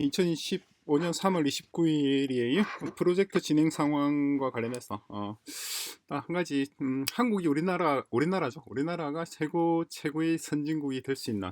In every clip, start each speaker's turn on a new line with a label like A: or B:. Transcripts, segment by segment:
A: 2015년 3월 29일이에요. 프로젝트 진행 상황과 관련해서 어, 딱한 가지 음, 한국이 우리나라 우리나라죠. 우리나라가 최고 최고의 선진국이 될 수 있는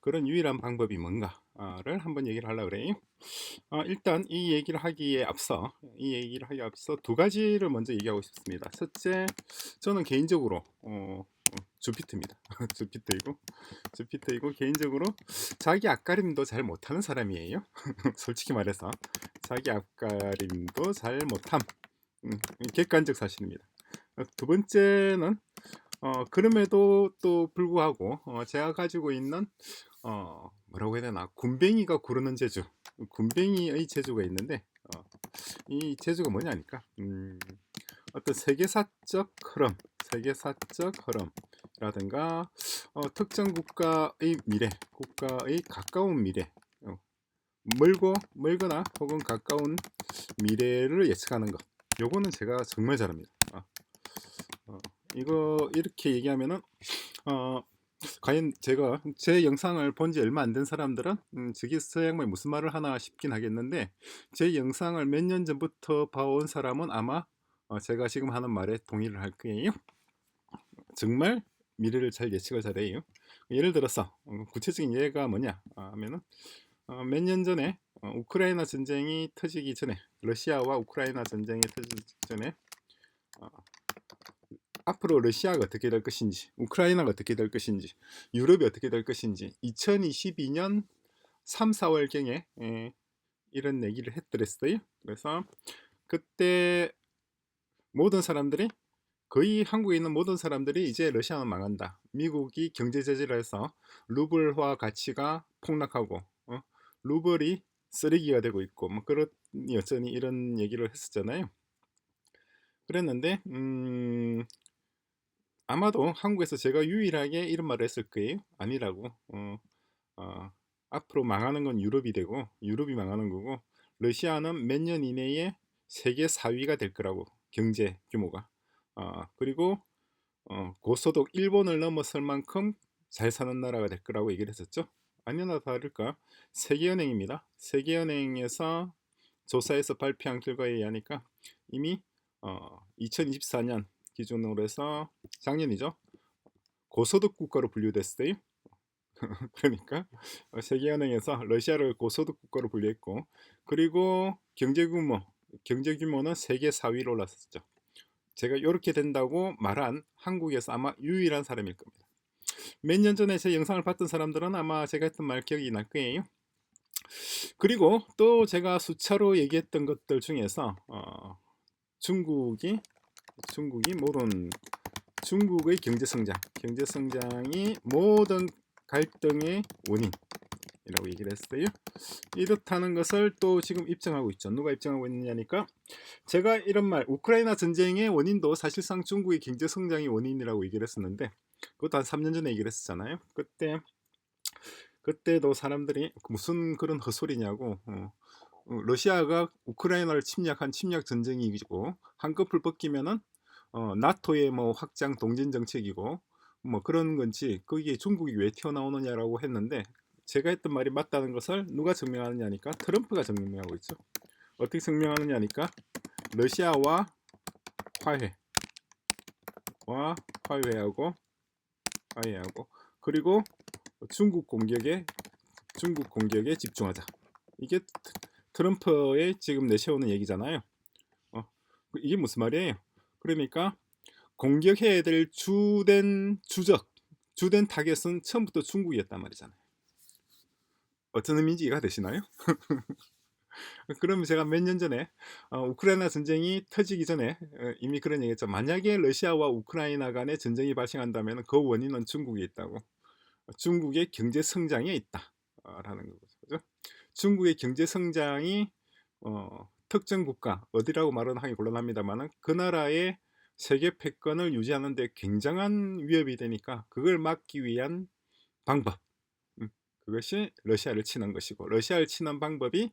A: 그런 유일한 방법이 뭔가를 한번 얘기를 하려고 그래요. 어, 일단 이 얘기를 하기에 앞서 이 얘기를 하기에 앞서 두 가지를 먼저 얘기하고 싶습니다. 첫째, 저는 개인적으로 어, 어, 주피트입니다. 주피트이고 주피트이고 개인적으로 자기 앞가림도 잘 못하는 사람이에요. 솔직히 말해서 자기 앞가림도 잘 못함. 음, 객관적 사실입니다. 어, 두 번째는 어, 그럼에도 또 불구하고 어, 제가 가지고 있는 어, 뭐라고 해야 되나 군뱅이가 구르는 재주, 군뱅이의 재주가 있는데 어, 이 재주가 뭐냐니까 음, 어떤 세계사적 흐름, 세계사적 흐름이 라든가 어, 특정 국가의 미래, 국가의 가까운 미래, 어, 멀고 멀거나 혹은 가까운 미래를 예측하는 것. 요거는 제가 정말 잘합니다. 어, 어, 이거 이렇게 얘기하면은 어, 과연 제가 제 영상을 본 지 얼마 안 된 사람들은 음, 저기 저 양반이 무슨 말을 하나 싶긴 하겠는데 제 영상을 몇 년 전부터 봐온 사람은 아마 어, 제가 지금 하는 말에 동의를 할 거예요. 정말 미래를 잘 예측을 잘해요. 예를 들어서 어, 구체적인 예가 뭐냐 아, 하면은 어, 몇 년 전에 어, 우크라이나 전쟁이 터지기 전에 러시아와 우크라이나 전쟁이 터지기 전에 어, 앞으로 러시아가 어떻게 될 것인지, 우크라이나가 어떻게 될 것인지, 유럽이 어떻게 될 것인지 2022년 3, 4월경에 예, 이런 얘기를 했더랬어요. 그래서 그때 모든 사람들이 거의 한국에 있는 모든 사람들이 이제 러시아는 망한다. 미국이 경제 제재를 해서 루블화 가치가 폭락하고 어? 루블이 쓰레기가 되고 있고 뭐 그런 여전히 이런 얘기를 했었잖아요. 그랬는데 음, 아마도 한국에서 제가 유일하게 이런 말을 했을 거예요. 아니라고. 어, 어, 앞으로 망하는 건 유럽이 되고 유럽이 망하는 거고 러시아는 몇 년 이내에 세계 4위가 될 거라고 경제 규모가. 어, 그리고 어, 고소득 일본을 넘어설 만큼 잘 사는 나라가 될 거라고 얘기를 했었죠. 아니나 다를까 세계은행입니다. 세계은행에서 조사에서 발표한 결과에 의하니까 이미 어, 2024년 기준으로 해서 작년이죠. 고소득 국가로 분류됐어요. 그러니까 세계은행에서 러시아를 고소득 국가로 분류했고 그리고 경제 규모 경제 규모는 세계 4위로 올랐었죠. 제가 이렇게 된다고 말한 한국에서 아마 유일한 사람일 겁니다. 몇 년 전에 제 영상을 봤던 사람들은 아마 제가 했던 말 기억이 날 거예요. 그리고 또 제가 수차로 얘기했던 것들 중에서 어, 중국이 중국이 모든 중국의 경제 성장, 경제 성장이 모든 갈등의 원인 이라고 얘기를 했어요. 이렇다는 것을 또 지금 입증하고 있죠. 누가 입증하고 있느냐니까 제가 이런 말, 우크라이나 전쟁의 원인도 사실상 중국의 경제 성장이 원인이라고 얘기를 했었는데 그것도 한 3년 전에 얘기를 했었잖아요. 그때 그때도 사람들이 무슨 그런 헛소리냐고 어, 어, 러시아가 우크라이나를 침략한 침략 전쟁이고 한꺼풀 벗기면은 어, 나토의 뭐 확장 동진 정책이고 뭐 그런 건지 거기에 중국이 왜 튀어나오느냐라고 했는데 제가 했던 말이 맞다는 것을 누가 증명하느냐니까 트럼프가 증명하고 있죠. 어떻게 증명하느냐니까 러시아와 화해와 화해하고 화해하고 그리고 중국 공격에 중국 공격에 집중하자. 이게 트럼프의 지금 내세우는 얘기잖아요. 어, 이게 무슨 말이에요? 그러니까 공격해야 될 주된 주적, 주된 타겟은 처음부터 중국이었단 말이잖아요. 어떤 의미인지 이해가 되시나요? 그러면 제가 몇 년 전에 어, 우크라이나 전쟁이 터지기 전에 어, 이미 그런 얘기했죠. 만약에 러시아와 우크라이나 간에 전쟁이 발생한다면 그 원인은 중국에 있다고. 중국의 경제 성장에 있다라는 거죠. 중국의 경제 성장이 어, 특정 국가 어디라고 말은 하기 곤란합니다만은 그 나라의 세계 패권을 유지하는 데 굉장한 위협이 되니까 그걸 막기 위한 방법 음, 그것이 러시아를 치는 것이고 러시아를 치는 방법이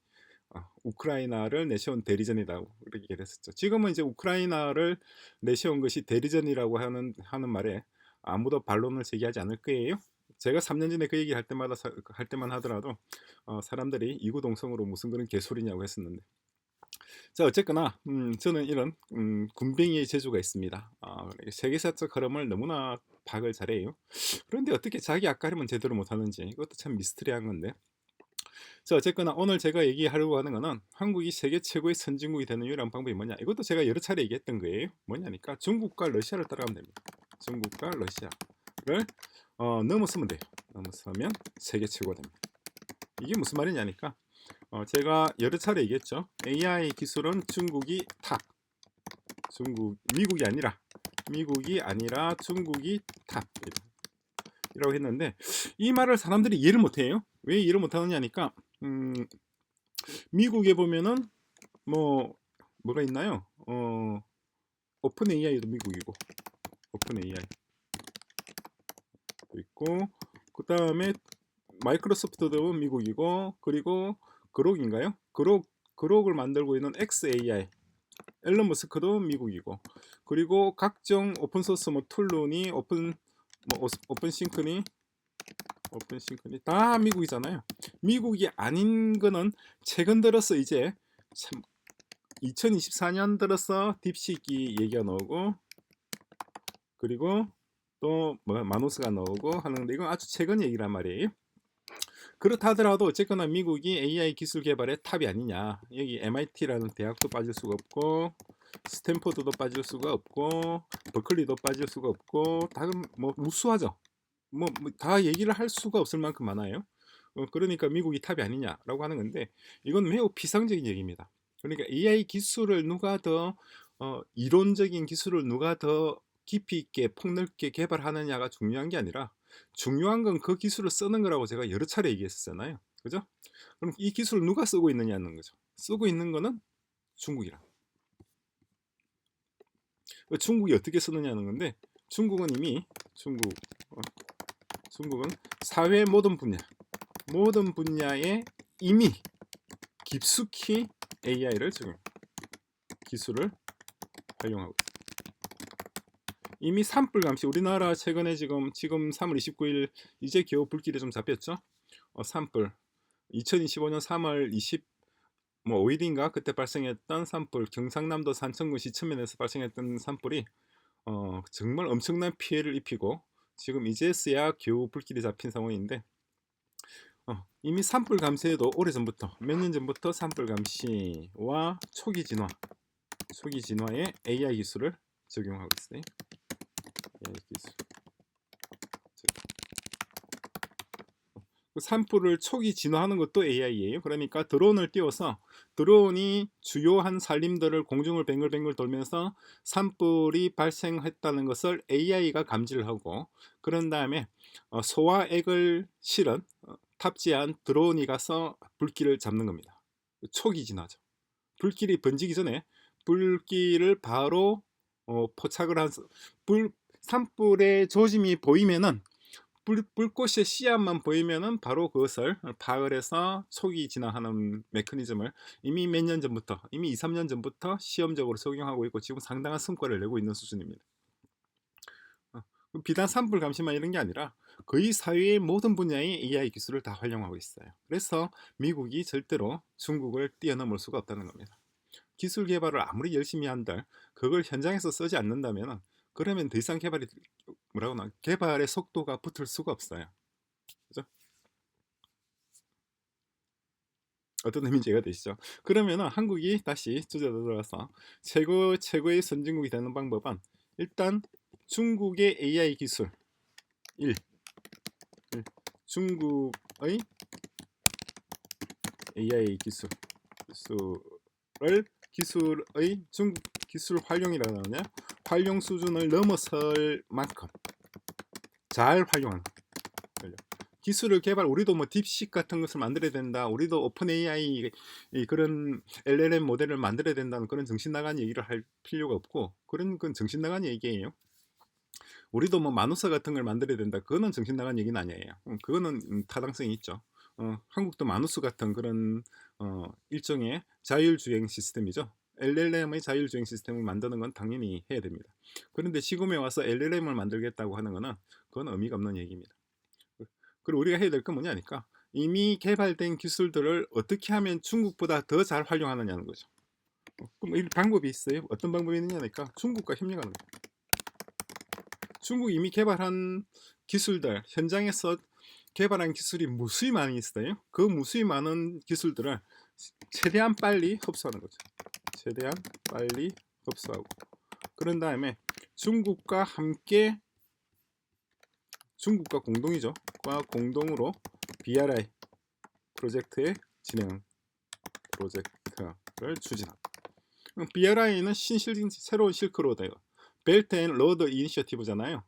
A: 어, 우크라이나를 내세운 대리전이라고 얘기를 했었죠. 지금은 이제 우크라이나를 내세운 것이 대리전이라고 하는 하는 말에 아무도 반론을 제기하지 않을 거예요. 제가 3년 전에 그 얘기 할 때마다 사- 할 때만 하더라도 어, 사람들이 이구동성으로 무슨 그런 개소리냐고 했었는데 자 어쨌거나 음, 저는 이런 음, 군뱅이의 재주가 있습니다. 아, 세계사적 흐름을 너무나 파악을 잘해요. 그런데 어떻게 자기 앞가림은 제대로 못하는지 이것도 참 미스터리한 건데. 자 어쨌거나 오늘 제가 얘기하려고 하는 거는 한국이 세계 최고의 선진국이 되는 유일한 방법이 뭐냐? 이것도 제가 여러 차례 얘기했던 거예요. 뭐냐니까 중국과 러시아를 따라가면 됩니다. 중국과 러시아를 어, 넘어서면 돼요. 넘어서면 세계 최고가 됩니다. 이게 무슨 말이냐니까 어, 제가 여러 차례 얘기했죠. AI 기술은 중국이 탑 중국 미국이 아니라 미국이 아니라 중국이 탑 이라고 했는데 이 말을 사람들이 이해를 못해요 왜 이해를 못하느냐니까 음, 미국에 보면은 뭐 뭐가 있나요? 어, 오픈 AI도 미국이고 오픈 AI 있고 그 다음에 마이크로소프트도 미국이고 그리고 그록인가요? 그록 그록을 만들고 있는 XAI 앨런 머스크도 미국이고 그리고 각종 오픈 소스 뭐 툴룬이 오픈 뭐 오픈 싱크니 오픈 싱크니 다 미국이잖아요. 미국이 아닌 거는 최근 들어서 이제 참 2024년 들어서 딥시기 얘기가 나오고 그리고 또 뭐 마노스가 나오고 하는데 이건 아주 최근 얘기란 말이에요. 그렇다 하더라도 어쨌거나 미국이 AI 기술 개발의 탑이 아니냐. 여기 MIT라는 대학도 빠질 수가 없고 스탠포드도 빠질 수가 없고 버클리도 빠질 수가 없고 다른 뭐 무수하죠. 뭐 다 얘기를 할 수가 없을 만큼 많아요. 어, 그러니까 미국이 탑이 아니냐라고 하는 건데 이건 매우 비상적인 얘기입니다. 그러니까 AI 기술을 누가 더 어, 이론적인 기술을 누가 더 깊이 있게 폭넓게 개발하느냐가 중요한 게 아니라 중요한 건 그 기술을 쓰는 거라고 제가 여러 차례 얘기했었잖아요. 그죠? 그럼 이 기술을 누가 쓰고 있느냐는 거죠. 쓰고 있는 거는 중국이라. 그 중국이 어떻게 쓰느냐는 건데 중국은 이미 중국 어, 중국은 사회 모든 분야 모든 분야에 이미 깊숙이 AI를 적용 기술을 활용하고 있습니다. 이미 산불 감시 우리나라 최근에 지금 지금 3월 29일 이제 겨우 불길이 좀 잡혔죠. 어, 산불 2025년 3월 20 뭐 5일인가 그때 발생했던 산불 경상남도 산천군 시천면에서 발생했던 산불이 어, 정말 엄청난 피해를 입히고 지금 이제서야 겨우 불길이 잡힌 상황인데 어, 이미 산불 감시에도 오래전부터 몇 년 전부터 산불 감시와 초기 진화 초기 진화에 AI 기술을 적용하고 있어요. AI 기술. 그 산불을 초기 진화하는 것도 AI예요. 그러니까 드론을 띄워서 드론이 주요한 산림들을 공중을 뱅글뱅글 돌면서 산불이 발생했다는 것을 AI가 감지를 하고 그런 다음에 어, 소와 액을 실은 어, 탑재한 드론이 가서 불길을 잡는 겁니다. 초기 진화죠. 불길이 번지기 전에 불길을 바로 어, 포착을 한 불, 산불의 조짐이 보이면은 불, 불꽃의 씨앗만 보이면은 바로 그것을 해서 초기 진화하는 메커니즘을 이미 몇 년 전부터 이미 2, 3년 전부터 시험적으로 적용하고 있고 지금 상당한 성과를 내고 있는 수준입니다. 어, 비단 산불 감시만 이런 게 아니라 거의 사회의 모든 분야의 AI 기술을 다 활용하고 있어요. 그래서 미국이 절대로 중국을 뛰어넘을 수가 없다는 겁니다. 기술 개발을 아무리 열심히 한들 그걸 현장에서 쓰지 않는다면 그러면 더 이상 개발이 뭐라고 나 개발의 속도가 붙을 수가 없어요. 그죠? 어떤 의미인지 이해가 되시죠? 그러면은 한국이 다시 주제 들어가서 최고 최고의 선진국이 되는 방법은 일단 중국의 AI 기술 1. 1. 중국의 AI 기술 기술을 기술의 중국 기술 활용이라고 하냐? 활용 수준을 넘어설 만큼 잘 활용하는. 기술을 개발 우리도 뭐 딥식 같은 것을 만들어야 된다. 우리도 오픈 AI 그런 LLM 모델을 만들어야 된다는 그런 정신 나간 얘기를 할 필요가 없고 그런 건 정신 나간 얘기예요. 우리도 뭐 마누사 같은 걸 만들어야 된다. 그거는 정신 나간 얘기는 아니에요. 음, 그거는 음, 타당성이 있죠. 어, 한국도 마누스 같은 그런 어, 일종의 자율주행 시스템이죠 LLM의 자율주행 시스템을 만드는 건 당연히 해야 됩니다. 그런데 시금에 와서 LLM을 만들겠다고 하는 것은 그건 의미가 없는 얘기입니다. 그리고 우리가 해야 될 건 뭐냐니까 이미 개발된 기술들을 어떻게 하면 중국보다 더 잘 활용하느냐는 거죠. 어, 그럼 이 방법이 있어요. 어떤 방법이 있느냐니까 중국과 협력하는 거예요. 중국 이미 개발한 기술들 현장에서 개발한 기술이 무수히 많이 있어요. 그 무수히 많은 기술들을 최대한 빨리 흡수하는 거죠. 최대한 빨리 흡수하고 그런 다음에 중국과 함께 중국과 공동이죠. 과 공동으로 BRI 프로젝트의 진행 프로젝트를 추진합니다. BRI는 신실 새로운 실크로드예요. 벨트 앤 로드 이니셔티브잖아요.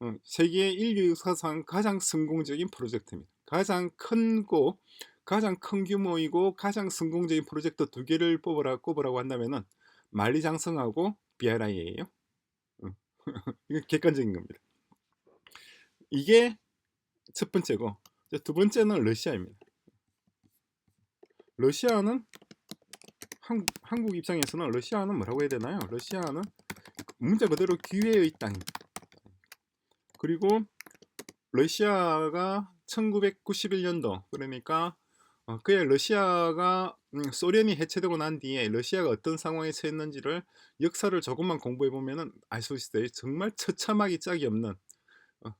A: 어, 세계 인류 역사상 가장 성공적인 프로젝트입니다. 가장 큰고 가장 큰 규모이고 가장 성공적인 프로젝트 두 개를 뽑으라 꼽으라고 한다면은 만리장성하고 BRI예요. 이거 객관적인 겁니다. 이게 첫 번째고 두 번째는 러시아입니다. 러시아는 한, 한국 입장에서는 러시아는 뭐라고 해야 되나요? 러시아는 문자 그대로 기회의 땅입니다. 그리고 러시아가 1991년도 그러니까 어, 그의 러시아가 음, 소련이 해체되고 난 뒤에 러시아가 어떤 상황에 처했는지를 역사를 조금만 공부해 보면은 알 수 있어요. 정말 처참하기 짝이 없는 어,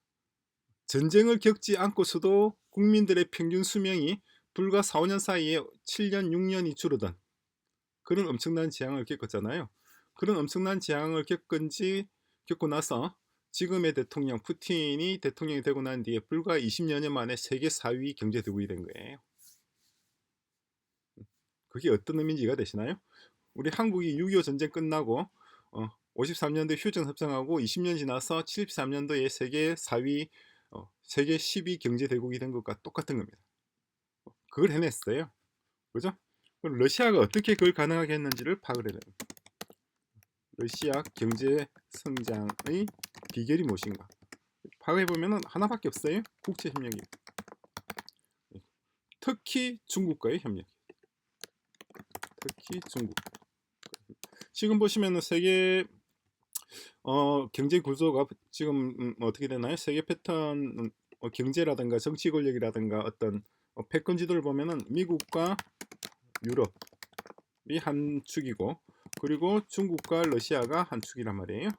A: 전쟁을 겪지 않고서도 국민들의 평균 수명이 불과 4, 5년 사이에 7년, 6년이 줄어든 그런 엄청난 재앙을 겪었잖아요. 그런 엄청난 재앙을 겪은 지 겪고 나서 지금의 대통령 푸틴이 대통령이 되고 난 뒤에 불과 20여 년 만에 세계 4위 경제 대국이 된 거예요. 그게 어떤 의미인지 이해가 되시나요? 우리 한국이 6.25 전쟁 끝나고 어, 53년도에 휴전 협정하고 20년 지나서 73년도에 세계 4위 어, 세계 10위 경제 대국이 된 것과 똑같은 겁니다. 그걸 해냈어요. 그죠? 그럼 러시아가 어떻게 그걸 가능하게 했는지를 파악을 해야. 러시아 경제 성장의 비결이 무엇인가? 파악해 보면은 하나밖에 없어요. 국제 협력이. 특히 중국과의 협력. 특히 중국. 지금 보시면은 세계 어, 경제 구조가 지금 음, 어떻게 되나요? 세계 패턴 음, 어, 경제라든가 정치 권력이라든가 어떤 어, 패권 지도를 보면은 미국과 유럽이 한 축이고 그리고 중국과 러시아가 한 축이란 말이에요.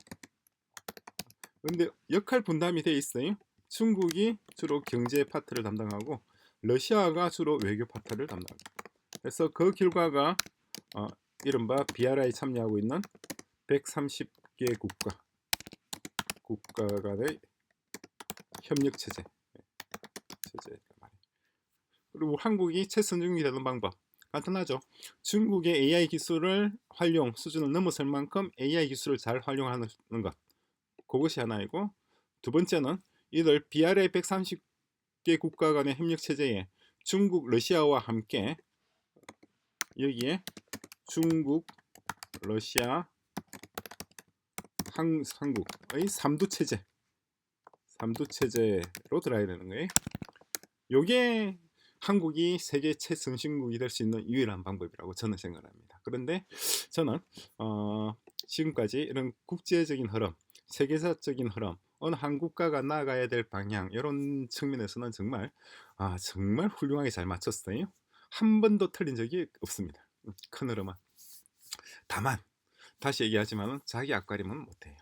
A: 근데 역할 분담이 돼 있어요. 중국이 주로 경제 파트를 담당하고 러시아가 주로 외교 파트를 담당합니다. 그래서 그 결과가 어, 이른바 BRI 참여하고 있는 130개 국가 국가 간의 협력 체제 체제 말이에요. 그리고 한국이 최선 중이 되는 방법 간단하죠. 중국의 AI 기술을 활용 수준을 넘어설 만큼 AI 기술을 잘 활용하는 것 그것이 하나이고 두 번째는 이들 BRI 130개 국가 간의 협력 체제에 중국, 러시아와 함께 여기에 중국, 러시아, 한, 한국의 삼두 체제, 삼두 체제로 들어야 되는 거예요. 요게 한국이 세계 최선진국이 될 수 있는 유일한 방법이라고 저는 생각합니다. 그런데 저는 어, 지금까지 이런 국제적인 흐름, 세계사적인 흐름, 어느 한 국가가 나아가야 될 방향 이런 측면에서는 정말 아 정말 훌륭하게 잘 맞췄어요. 한 번도 틀린 적이 없습니다. 큰 흐름은. 다만 다시 얘기하지만 자기 앞가림은 못해요.